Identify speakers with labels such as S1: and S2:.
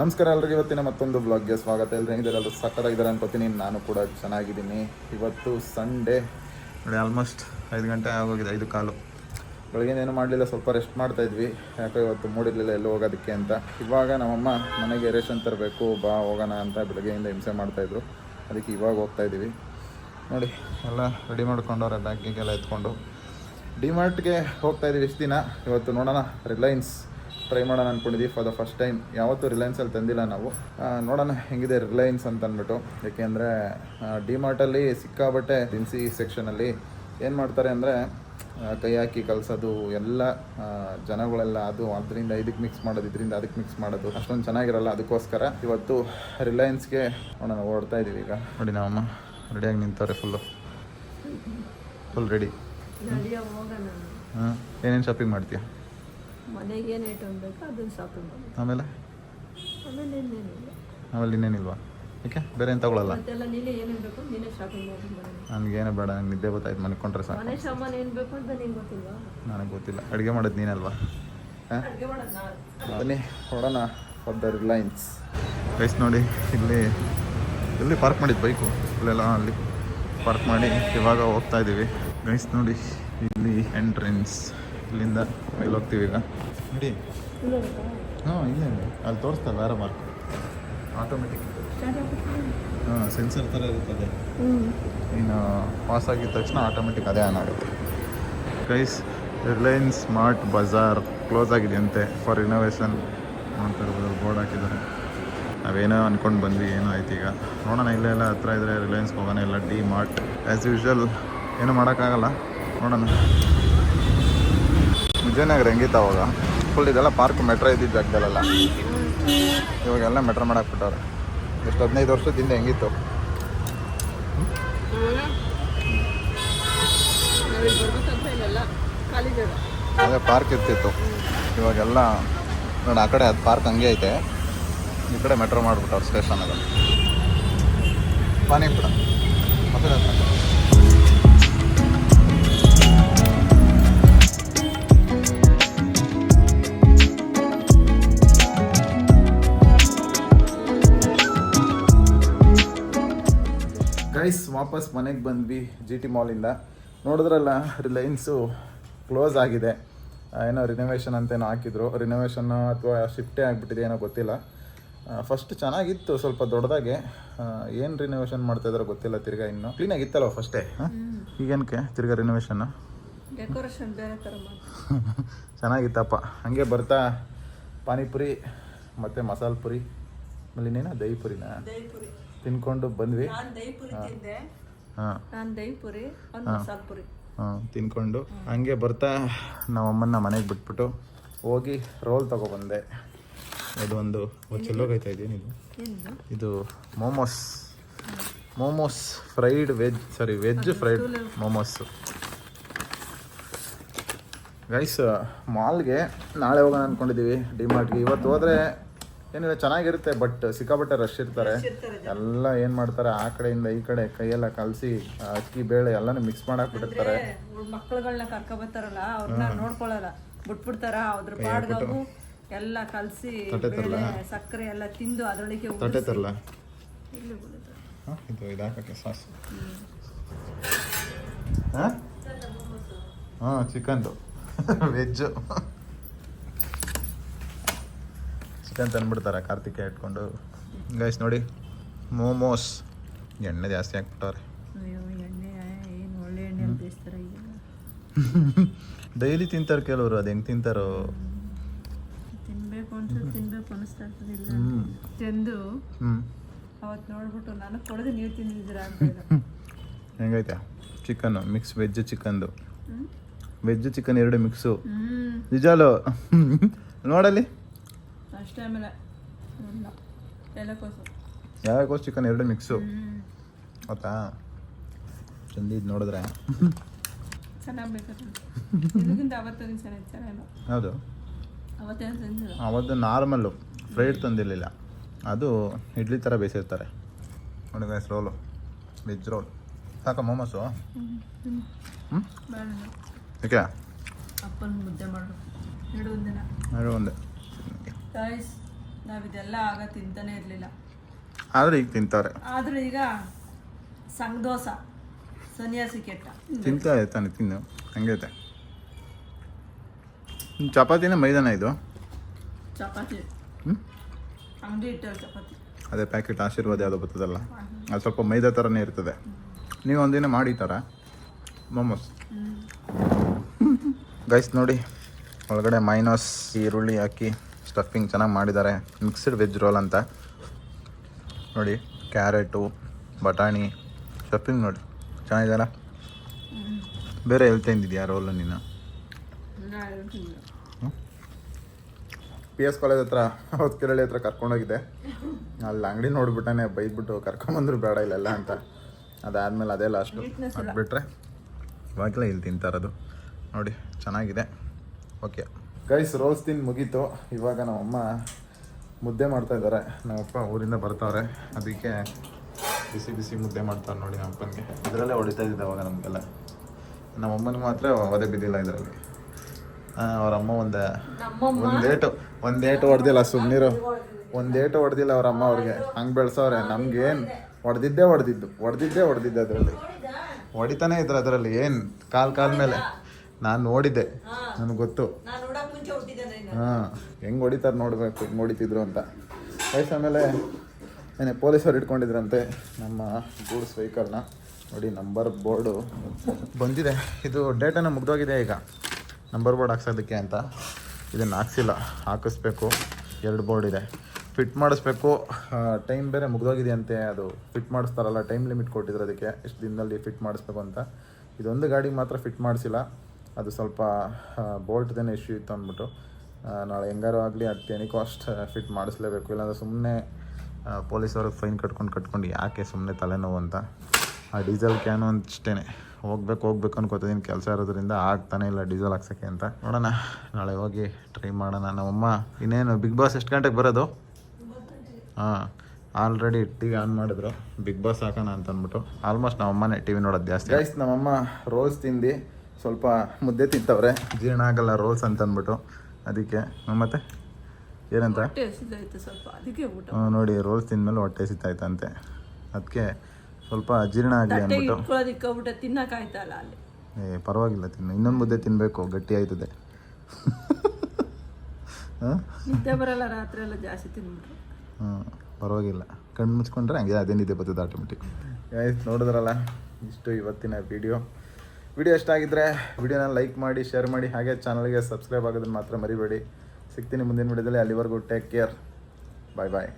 S1: ನಮಸ್ಕಾರ ಎಲ್ರಿಗೂ. ಇವತ್ತಿನ ಮತ್ತೊಂದು ಬ್ಲಾಗ್ಗೆ ಸ್ವಾಗತ. ಎಲ್ಲರೂ ಹೆಂಗಿದ್ದಾರೆ? ಎಲ್ಲರೂ ಸಕ್ಕತ್ತಾಗಿದ್ದಾರೆ ಅನ್ಕೋತೀನಿ. ನಾನು ಕೂಡ ಚೆನ್ನಾಗಿದ್ದೀನಿ. ಇವತ್ತು ಸಂಡೇ ನೋಡಿ ಆಲ್ಮೋಸ್ಟ್ ಐದು ಗಂಟೆ ಆಗೋಗಿದೆ ಐದು ಕಾಲು. ಬೆಳಗ್ಗೆ ಏನು ಮಾಡಲಿಲ್ಲ ಸ್ವಲ್ಪ ರೆಸ್ಟ್ ಮಾಡ್ತಾ ಇದ್ವಿ. ಯಾಕೋ ಇವತ್ತು ಮೂಡಿರಲಿಲ್ಲ ಎಲ್ಲೂ ಹೋಗೋದಕ್ಕೆ ಅಂತ. ಇವಾಗ ನಮ್ಮಮ್ಮ ಮನೆಗೆ ರೇಷನ್ ತರಬೇಕು ಬಾ ಹೋಗೋಣ ಅಂತ ಬೆಳಗ್ಗೆಯಿಂದ ಹಿಂಸೆ ಮಾಡ್ತಾಯಿದ್ರು ಅದಕ್ಕೆ ಇವಾಗ ಹೋಗ್ತಾ ಇದ್ದೀವಿ. ನೋಡಿ ಎಲ್ಲ ರೆಡಿ ಮಾಡ್ಕೊಂಡವ್ರೆ ಬ್ಯಾಗಿಗೆಲ್ಲ ಎತ್ಕೊಂಡು. ಡಿಮಾರ್ಟ್ಗೆ ಹೋಗ್ತಾ ಇದ್ದೀವಿ ಇಷ್ಟು ದಿನ. ಇವತ್ತು ನೋಡೋಣ ರಿಲಯನ್ಸ್ ಟ್ರೈ ಮಾಡೋಣ ಅಂದ್ಕೊಂಡಿದ್ದೀವಿ ಫಾರ್ ದ ಫಸ್ಟ್ ಟೈಮ್ ಯಾವತ್ತೂ ರಿಲಯನ್ಸಲ್ಲಿ ತಂದಿಲ್ಲ ನಾವು. ನೋಡೋಣ ಹೆಂಗಿದೆ ರಿಲಯನ್ಸ್ ಅಂತ ಅಂದ್ಬಿಟ್ಟು. ಯಾಕೆಂದರೆ ಡಿಮಾರ್ಟಲ್ಲಿ ಸಿಕ್ಕಾಬಟ್ಟೆ ದಿನಸಿ ಸೆಕ್ಷನಲ್ಲಿ ಏನು ಮಾಡ್ತಾರೆ ಅಂದರೆ ಕೈ ಹಾಕಿ ಕಲಿಸೋದು ಎಲ್ಲ ಜನಗಳೆಲ್ಲ ಅದು. ಅದರಿಂದ ಇದಕ್ಕೆ ಮಿಕ್ಸ್ ಮಾಡೋದು ಇದರಿಂದ ಅದಕ್ಕೆ ಮಿಕ್ಸ್ ಮಾಡೋದು. ಅಷ್ಟೊಂದು ಚೆನ್ನಾಗಿರಲ್ಲ ಅದಕ್ಕೋಸ್ಕರ. ಇವತ್ತು ರಿಲಯನ್ಸ್ಗೆ ನೋಡೋಣ ಓಡ್ತಾ ಇದ್ದೀವಿ ಈಗ. ನೋಡಿ ನಾವಮ್ಮ ರೆಡಿಯಾಗಿ ನಿಂತವ್ರೆ ಫುಲ್ಲು ಫುಲ್ ರೆಡಿ ಹಾಂ ಏನೇನು ಶಾಪಿಂಗ್ ಮಾಡ್ತೀಯ?
S2: ಮನೆಗೆ ಏನು ಐಟಮ್ ಬೇಕೋ ಅದನ್ನ ಶಾಪಿಂಗ್ ಮಾಡಿ
S1: ಆಮೇಲೆ?
S2: ಆಮೇಲೆ ಇನ್ನೇನಿಲ್ಲ.
S1: ಆಮೇಲೆ ಇನ್ನೇನಿಲ್ವಾ? ಏಕೆ ಬೇರೆ ಏನು ತಗೊಳಲ್ಲ?
S2: ಮತ್ತೆಲ್ಲ ನೀನೇ ಏನೇನು ಬೇಕು ನೀನೇ ಶಾಪಿಂಗ್ ಮಾಡಿ ಮನೆ
S1: ನನಗೇನು ಬೇಡ ನಂಗೆ ನಿದ್ದೆ ಗೊತ್ತಾಯ್ತು ಸಾಕು.
S2: ಮನೆ ಸಾಮಾನು ಏನು ಬೇಕು ಅಂತ ನಿಂಗೆ ಗೊತ್ತಿಲ್ವಾ?
S1: ನನಗೆ ಗೊತ್ತಿಲ್ಲ. ಅಡುಗೆ ಮಾಡೋದು ನೀನಲ್ವಾ?
S2: ಅಡುಗೆ ಮಾಡೋದು
S1: ಬನ್ನಿ ಹೊಡೋಣ ಫಾರ್ ದ ರಿಲಯನ್ಸ್ ಗೈಸ್ ನೋಡಿ ಇಲ್ಲಿ ಇಲ್ಲಿ ಪಾರ್ಕ್ ಮಾಡಿದ್ದು ಬೈಕು ಇಲ್ಲೆಲ್ಲ ಅಲ್ಲಿ ಪಾರ್ಕ್ ಮಾಡಿ ಇವಾಗ ಹೋಗ್ತಾ ಇದ್ದೀವಿ ಗೈಸ್ ನೋಡಿ ಇಲ್ಲಿ ಎಂಟ್ರೆನ್ಸ್ ಇಲ್ಲಿಂದ ಮೇಲೆ ಹೋಗ್ತೀವಿ ಈಗ. ನೋಡಿ ಹಾಂ ಇಲ್ಲ. ಅಲ್ಲಿ ತೋರಿಸ್ತಲ್ಲ ಬೇರೆ ಮಾರ್ಕ್. ಆಟೋಮೆಟಿಕ್ ಹಾಂ ಸೆನ್ಸರ್ ಥರ ಇರುತ್ತದೆ. ಇನ್ನು ಪಾಸ್ ಆಗಿದ ತಕ್ಷಣ ಆಟೋಮೆಟಿಕ್ ಅದೇ ಆನ್ ಆಗುತ್ತೆ. Guys Reliance Smart Bazaar close ಆಗಿದೆಯಂತೆ for renovation ಅಂತ ಬೋರ್ಡ್ ಹಾಕಿದ್ದಾರೆ. ನಾವೇನೋ ಅಂದ್ಕೊಂಡು ಬಂದ್ವಿ ಏನೋ ಆಯ್ತು ಈಗ. ನೋಡೋಣ ಇಲ್ಲೇ ಎಲ್ಲ ಹತ್ರ ಇದ್ರೆ ರಿಲಯನ್ಸ್ಗೆ ಹೋಗೋಣ ಇಲ್ಲ ಡಿ ಮಾರ್ಟ್ ಆ್ಯಸ್ ಯೂಶ್ವಲ್ ಏನೂ ಮಾಡೋಕ್ಕಾಗಲ್ಲ. ನೋಡೋಣ. ವಿಜಯನಗರ ಹೆಂಗಿತ್ತು ಅವಾಗ? ಫುಲ್ ಇದೆಲ್ಲ ಪಾರ್ಕ್ ಮೆಟ್ರೋ ಇದ್ದಿದ್ದು ಜಾಗದಲ್ಲೆಲ್ಲ. ಇವಾಗೆಲ್ಲ ಮೆಟ್ರೋ ಮಾಡಾಕ್ಬಿಟ್ಟವ್ರೆ. ಎಷ್ಟು ಹದಿನೈದು ವರ್ಷದಿಂದ ಹೆಂಗಿತ್ತು? ಅದೇ ಪಾರ್ಕ್ ಇರ್ತಿತ್ತು. ಇವಾಗೆಲ್ಲ ನೋಡಿ ಆ ಕಡೆ ಅದು ಪಾರ್ಕ್ ಹಂಗೆ ಐತೆ. ಈ ಕಡೆ ಮೆಟ್ರೋ ಮಾಡಿಬಿಟ್ಟವ್ರು ಸ್ಟೇಷನ್ ಅದು. ಪಾನಿಪುರ ಮತ್ತೆ ಗೈಸ್ ವಾಪಸ್ ಮನೆಗೆ ಬಂದ್ವಿ ಜಿ ಟಿ ಮಾಲಿಂದ ನೋಡಿದ್ರಲ್ಲ ರಿಲಯನ್ಸು ಕ್ಲೋಸ್ ಆಗಿದೆ. ಏನೋ ರಿನೋವೇಷನ್ ಅಂತ ಏನೋ ಹಾಕಿದ್ರು. ರಿನೋವೇಷನ್ ಅಥವಾ ಶಿಫ್ಟೇ ಆಗಿಬಿಟ್ಟಿದೆ ಏನೋ ಗೊತ್ತಿಲ್ಲ. ಫಸ್ಟ್ ಚೆನ್ನಾಗಿತ್ತು ಸ್ವಲ್ಪ ದೊಡ್ಡದಾಗೆ. ಏನು ರಿನೋವೇಷನ್ ಮಾಡ್ತಾ ಇದಾರೋ ಗೊತ್ತಿಲ್ಲ ತಿರ್ಗಾ ಇನ್ನು. ಕ್ಲೀನಾಗಿತ್ತಲ್ಲ ಫಸ್ಟೇ ಈಗೇನಕ್ಕೆ ತಿರ್ಗಾ ರಿನೋವೇಷನ್ನು
S2: ಡೆಕೋರೇಷನ್ ಬೇರೆ ಥರ
S1: ಚೆನ್ನಾಗಿತ್ತಪ್ಪ. ಹಂಗೆ ಬರ್ತಾ ಪಾನಿಪುರಿ ಮತ್ತು ಮಸಾಲೆ ಪುರಿ ಆಮೇಲೆ ಇನ್ನೇನ? ದಹಿ ಪುರಿನ? ತಿನ್ಕೊಂಡು ಬಂದ್ವಿ. ತಿನ್ಕೊಂಡು. ಹಂಗೆ ಬರ್ತಾ ನಮ್ಮಮ್ಮನ್ನ ಮನೆಗೆ ಬಿಟ್ಬಿಟ್ಟು ಹೋಗಿ ರೋಲ್ ತಗೊಬಂದೆ ಇದು ಒಂದು ಚೆಲ್ಲೋಗೈತಾ ಇದೇನಿದು
S2: ಇದು
S1: ಇದು momos. Momos fried veg sorry veg fried momos. Guys ಮಾಲ್ಗೆ ನಾಳೆ ಹೋಗೋಣ ಅಂದ್ಕೊಂಡಿದ್ದೀವಿ ಡಿಮಾರ್ಟ್ಗೆ ಇವತ್ತು ಹೋದರೆ ಏನಿಲ್ಲ ಚೆನ್ನಾಗಿರುತ್ತೆ ಬಟ್ ಸಿಕ್ಕಾಪಟ್ಟೆ ರಶ್ ಇರ್ತಾರೆ. ಎಲ್ಲ ಏನು ಮಾಡ್ತಾರೆ ಆ ಕಡೆಯಿಂದ ಈ ಕಡೆ ಕೈಯೆಲ್ಲ ಕಲಸಿ ಅಕ್ಕಿ ಬೇಳೆ ಎಲ್ಲಾನು ಮಿಕ್ಸ್ ಮಾಡಾಕ್ಬಿಟ್ಟಿರ್ತಾರೆ.
S2: ಮಕ್ಕಳುಗಳನ್ನ ಕರ್ಕೊ ಬರ್ತಾರಲ್ಲ ಅವ್ರನ್ನ ನೋಡ್ಕೊಳ್ಳಲ್ಲ ಬಿಟ್ಬಿಡ್ತಾರ ಅದ್ರ ಪಾಡ್ಗೆ ಎಲ್ಲ ಕಲಸಿ ಸಕ್ಕರೆ ಎಲ್ಲ ತಿಂದು ಅದರೊಳಗೆ
S1: ತಟ್ಟೆ ತರಲ್ಲ ಇದು ಇದು ಸಾಸು ಹಾಂ? ಚಿಕನ್ದು ವೆಜ್ಜು ಚಿಕನ್ ತಂದ್ಬಿಡ್ತಾರೆ ಕಾರ್ತಿಕ ಇಟ್ಕೊಂಡು. ಗೈಸ್ ನೋಡಿ ಮೋಮೋಸ್ ಎಣ್ಣೆ ಜಾಸ್ತಿ ಹಾಕ್ಬಿಟ್ಟವ್ರೆ. ಡೈಲಿ ತಿಂತಾರೆ ಕೆಲವರು ಅದು ಹೆಂಗೆ ತಿಂತಾರೋ.
S2: ತಿನ್ಬೇಕು ಅನ್ಸುತ್ತೆ ತಿನ್ಬೇಕು ಅನಿಸ್ತಾ ಇರ್ತದಿಲ್ಲ
S1: ಹ್ಞೂ
S2: ತಿಂದು
S1: ಹ್ಞೂ
S2: ಅವತ್ತು ನೋಡ್ಬಿಟ್ಟು ನನಗೆ ಕೊಡದೆ ನೀವು ತಿಂದಿದ್ದೀರಾ ಅಂತ ಇಲ್ಲ.
S1: ಹೆಂಗೈತೆ? ಚಿಕನ್ ಮಿಕ್ಸ್ ವೆಜ್ ಚಿಕನ್ದು? ವೆಜ್ ಚಿಕನ್ ಎರಡು ಮಿಕ್ಸು ನಿಜಾಲು? ನೋಡಲ್ಲಿ?
S2: ಅಷ್ಟೇ ಆಮೇಲೆ ಎಲೆಕೋಸು
S1: ಚಿಕನ್ ಎರಡು ಮಿಕ್ಸು
S2: ಹ್ಮ್.
S1: ಚಂದ ನೋಡಿದ್ರೆ.
S2: ಚೆನ್ನಾಗಿ ಬೇಕಾದ್ರೆ ಇದಕ್ಕಿಂತ ಅವತ್ತಿನ ಚೆನ್ನಾಗಿ ಚೆನ್ನಾಗಿಲ್ಲ
S1: ಹೌದು.
S2: ಅವತ್ತೇನು ತಿಂದಿಲ್ಲ?
S1: ಅವತ್ತು ನಾರ್ಮಲ್ಲು ಫ್ರೈಡ್ ತಂದಿರಲಿಲ್ಲ. ಅದು ಇಡ್ಲಿ ಥರ ಬೇಯಿಸಿರ್ತಾರೆ. ನೋಡಿ ಗೈಸ್ ರೋಲು ವೆಜ್ ರೋಲ್ ಸಾಕ ಮೊಮೋಸು ಹ್ಞೂ
S2: ಬೇಡ ಅಪ್ಪನ ಮುದ್ದೆ ಮಾಡು ಎರಡು
S1: ಒಂದೇ.
S2: ಗಾಯ್ಸ್ ನಾವು ಇದೆಲ್ಲ ಆಗ ತಿಂತಾನೆ ಇರ್ಲಿಲ್ಲ.
S1: ಆದರೆ ಈಗ ತಿಂತಾರೆ.
S2: ಆದ್ರೆ ಈಗ ಸಂಘದೋಸ ಸನ್ಯಾಸಿ ಕೆಟ್ಟ
S1: ತಿಂತಾ ತಾನೆ ತಿನ್ನು. ಹಂಗೈತೆ ಚಪಾತಿನೇ ಮೈದಾನ ಇದು?
S2: ಚಪಾತಿ. ಅಂಗಡಿ ಇಟ್ಟಲ್ಲ ಚಪಾತಿ.
S1: ಅದೇ ಪ್ಯಾಕೆಟ್ ಆಶೀರ್ವಾದ ಯಾವುದೋ ಬರ್ತದಲ್ಲ? ಅದು ಸ್ವಲ್ಪ ಮೈದಾ ಥರನೇ ಇರ್ತದೆ. ನೀವು ಒಂದಿನ ಮಾಡಿ ಥರ ಮೊಮೋಸ್ ಗೈಸ್ ನೋಡಿ ಒಳಗಡೆ ಮೈನಸ್ ಈರುಳ್ಳಿ ಹಾಕಿ. ಸ್ಟಫಿಂಗ್ ಚೆನ್ನಾಗಿ ಮಾಡಿದ್ದಾರೆ. ಮಿಕ್ಸ್ಡ್ ವೆಜ್ ರೋಲ್ ಅಂತ. ನೋಡಿ ಕ್ಯಾರೆಟು ಬಟಾಣಿ ಸ್ಟಫಿಂಗ್ ನೋಡಿ. ಚೆನ್ನಾಗಿದೆಯಲ್ಲ? ಬೇರೆ ಎಲ್ಲಿ ತಿಂದಿದ್ಯಾ ರೋಲ್ ನೀನು ಪಿ ಎಸ್ ಕಾಲೇಜ್ ಹತ್ರ ಹೊತ್ಕೆರಳಿ ಹತ್ರ ಕರ್ಕೊಂಡೋಗಿದ್ದೆ. ಅಲ್ಲಿ ಅಂಗಡಿ ನೋಡಿಬಿಟ್ಟಾನೆ ಬೈದ್ಬಿಟ್ಟು ಕರ್ಕೊಂಬಂದ್ರು ಬೇಡ ಇಲ್ಲೆಲ್ಲ ಅಂತ. ಅದಾದ್ಮೇಲೆ ಅದೇ ಲಾಸ್ಟು ಅದು ಬಿಟ್ಟರೆ ಇವಾಗಲೇ ಇಲ್ಲಿ ತಿಂತಾರದು ನೋಡಿ ಚೆನ್ನಾಗಿದೆ. ಓಕೆ ಗೈಸ್ ರೋಸ್ ತಿನ್ ಮುಗೀತು. ಇವಾಗ ನಮ್ಮಮ್ಮ ಮುದ್ದೆ ಮಾಡ್ತಾ ಇದ್ದಾರೆ ನಮ್ಮಪ್ಪ ಊರಿಂದ ಬರ್ತಾವ್ರೆ. ಅದಕ್ಕೆ ಬಿಸಿ ಬಿಸಿ ಮುದ್ದೆ ಮಾಡ್ತಾರೆ ನೋಡಿ ನಮ್ಮಪ್ಪನಿಗೆ. ಇದರಲ್ಲೇ ಹೊಡಿತಾ ಇದ್ದಿದ್ದೆ ಅವಾಗ ನಮಗೆಲ್ಲ. ನಮ್ಮಮ್ಮನಿಗೆ ಮಾತ್ರ ಒದೆ ಬಿದ್ದಿಲ್ಲ ಇದರಲ್ಲಿ. ಅವರಮ್ಮ ಅಮ್ಮ ಒಂದು ಒಂದೇಟು ಒಂದೇಟು ಹೊಡೆದಿಲ್ಲ ಸುಮ್ಮನಿರು ಒಂದೇಟು ಹೊಡೆದಿಲ್ಲ ಅವ್ರ ಅಮ್ಮ ಅವ್ರಿಗೆ. ಹಂಗೆ ಬೆಳೆಸೋರೆ ನಮ್ಗೇನು ಹೊಡೆದಿದ್ದೇ ಹೊಡೆದಿದ್ದು. ಹೊಡೆದಿದ್ದೇ ಹೊಡೆದಿದ್ದೆ ಅದರಲ್ಲಿ. ಹೊಡಿತಾನೆ ಇದ್ರು ಅದರಲ್ಲಿ. ಏನು? ಕಾಲ್ ಕಾಲ್ ಮೇಲೆ. ನಾನು ನೋಡಿದ್ದೆ. ನನಗೆ ಗೊತ್ತು. ಹಾಂ, ಹೆಂಗೆ ಹೊಡಿತಾರೆ ನೋಡಬೇಕು, ಹೆಂಗೆ ಹೊಡಿತಿದ್ರು ಅಂತ. ವಯಸ್ಸು ಆಮೇಲೆ ಏನೇ ಪೊಲೀಸರು ಇಟ್ಕೊಂಡಿದ್ರಂತೆ ನಮ್ಮ ಗೂಡ್ಸ್ ವೆಹಿಕಲ್ನ ನೋಡಿ, ನಂಬರ್ ಬೋರ್ಡು ಬಂದಿದೆ. ಇದು ಡೇಟನ್ನು ಮುಗ್ದೋಗಿದೆ ಈಗ. ನಂಬರ್ ಬೋರ್ಡ್ ಹಾಕ್ಸೋದಕ್ಕೆ ಅಂತ. ಇದನ್ನು ಹಾಕ್ಸಿಲ್ಲ. ಹಾಕಿಸ್ಬೇಕು. ಎರಡು ಬೋರ್ಡ್ ಇದೆ. ಫಿಟ್ ಮಾಡಿಸ್ಬೇಕು. ಟೈಮ್ ಬೇರೆ ಮುಗ್ದೋಗಿದೆ ಅಂತೆ ಅದು ಫಿಟ್ ಮಾಡಿಸ್ತಾರಲ್ಲ, ಟೈಮ್ ಲಿಮಿಟ್ ಕೊಟ್ಟಿದ್ರು ಅದಕ್ಕೆ ಎಷ್ಟು ದಿನದಲ್ಲಿ ಫಿಟ್ ಮಾಡಿಸ್ಬೇಕು ಅಂತ. ಇದೊಂದು ಗಾಡಿ ಮಾತ್ರ ಫಿಟ್ ಮಾಡಿಸಿಲ್ಲ. ಅದು ಸ್ವಲ್ಪ ಬೋಲ್ಟ್ದೇನೆ ಇಶ್ಯೂ ಇತ್ತು ಅಂದ್ಬಿಟ್ಟು. ನಾಳೆ ಹೆಂಗಾರು ಆಗಲಿ ಅಟ್ ಎನಿ ಕಾಸ್ಟ್ ಫಿಟ್ ಮಾಡಿಸ್ಲೇಬೇಕು. ಇಲ್ಲಾಂದ್ರೆ ಸುಮ್ಮನೆ ಪೊಲೀಸವ್ರಿಗೆ ಫೈನ್ ಕಟ್ಕೊಂಡು ಕಟ್ಕೊಂಡು ಯಾಕೆ ಸುಮ್ಮನೆ ತಲೆನೋವು ಅಂತ. ಆ ಡೀಸೆಲ್ ಕ್ಯಾನು ಅಷ್ಟೇ ಹೋಗ್ಬೇಕು ಹೋಗ್ಬೇಕು ಅನ್ಕೋತಿದ್ದೀನಿ ಕೆಲಸ ಇರೋದ್ರಿಂದ ಆಗ್ತಾನೆ ಇಲ್ಲ ಡೀಸೆಲ್ ಹಾಕ್ಸೋಕ್ಕೆ ಅಂತ. ನೋಡೋಣ ನಾಳೆ ಹೋಗಿ ಟ್ರೈ ಮಾಡೋಣ. ನಮ್ಮಮ್ಮ ಇನ್ನೇನು ಬಿಗ್ ಬಾಸ್ ಎಷ್ಟು ಗಂಟೆಗೆ ಬರೋದು? ಹಾಂ ಆಲ್ರೆಡಿ ಟಿ ವಿ ಆನ್ ಮಾಡಿದ್ರು. ಬಿಗ್ ಬಾಸ್ ಹಾಕೋಣ ಅಂತ ಅಂದ್ಬಿಟ್ಟು. ಆಲ್ಮೋಸ್ಟ್ ನಮ್ಮಮ್ಮನೇ ಟಿ ವಿ ನೋಡೋದು ಜಾಸ್ತಿ. ಗೈಸ್ ನಮ್ಮಮ್ಮ ರೋಲ್ಸ್ ತಿಂದು ಸ್ವಲ್ಪ ಮುದ್ದೆ ತಿಂತವ್ರೆ. ಜೀರ್ಣ ಆಗಲ್ಲ ರೋಲ್ಸ್ ಅಂತ ಅಂದ್ಬಿಟ್ಟು. ಅದಕ್ಕೆ ಮತ್ತೆ? ಏನಂತ? ನೋಡಿ ರೋಲ್ಸ್ ತಿಂದ್ಮೇಲೆ ಹೊಟ್ಟೆ ಸಿತ್ತಾಯ್ತಂತೆ ಅದಕ್ಕೆ ಸ್ವಲ್ಪ ಜೀರ್ಣ ಆಗಲಿ
S2: ಅನ್ಬಿಟ್ಟು.
S1: ಅಂದ್ಬಿಟ್ಟು
S2: ಅಲ್ಲಿ?
S1: ಏ ಪರವಾಗಿಲ್ಲ ತಿನ್ನು. ಇನ್ನೊಂದು ಮುದ್ದೆ ತಿನ್ನಬೇಕು ಗಟ್ಟಿ ಆಯ್ತದೆ. ಹಾಂ?
S2: ನಿದ್ದೆ ಬರಲ್ಲ ರಾತ್ರಿ ಎಲ್ಲ ಜಾಸ್ತಿ ತಿನ್ಬಿಟ್ರು.
S1: ಹ್ಞೂ ಪರವಾಗಿಲ್ಲ. ಕಣ್ಣು ಮುಚ್ಕೊಂಡ್ರೆ ಹಂಗೆ ಅದೇನಿದೆ ನಿದ್ದೆ ಬರ್ತದೆ ಆಟೋಮೆಟಿಕ್. ನೋಡಿದ್ರಲ್ಲ? ಇಷ್ಟು ಇವತ್ತಿನ ವಿಡಿಯೋ ವಿಡಿಯೋ ಇಷ್ಟ ಆಗಿದ್ದರೆ ವಿಡಿಯೋನ ಲೈಕ್ ಮಾಡಿ, ಶೇರ್ ಮಾಡಿ, ಹಾಗೆ ಚಾನಲ್ಗೆ ಸಬ್ಸ್ಕ್ರೈಬ್ ಆಗೋದನ್ನು ಮಾತ್ರ ಮರಿಬೇಡಿ. ಸಿಗ್ತೀನಿ ಮುಂದಿನ ವಿಡಿಯೋದಲ್ಲಿ. ಅಲ್ಲಿವರೆಗೂ ಟೇಕ್ ಕೇರ್ ಬಾಯ್ ಬಾಯ್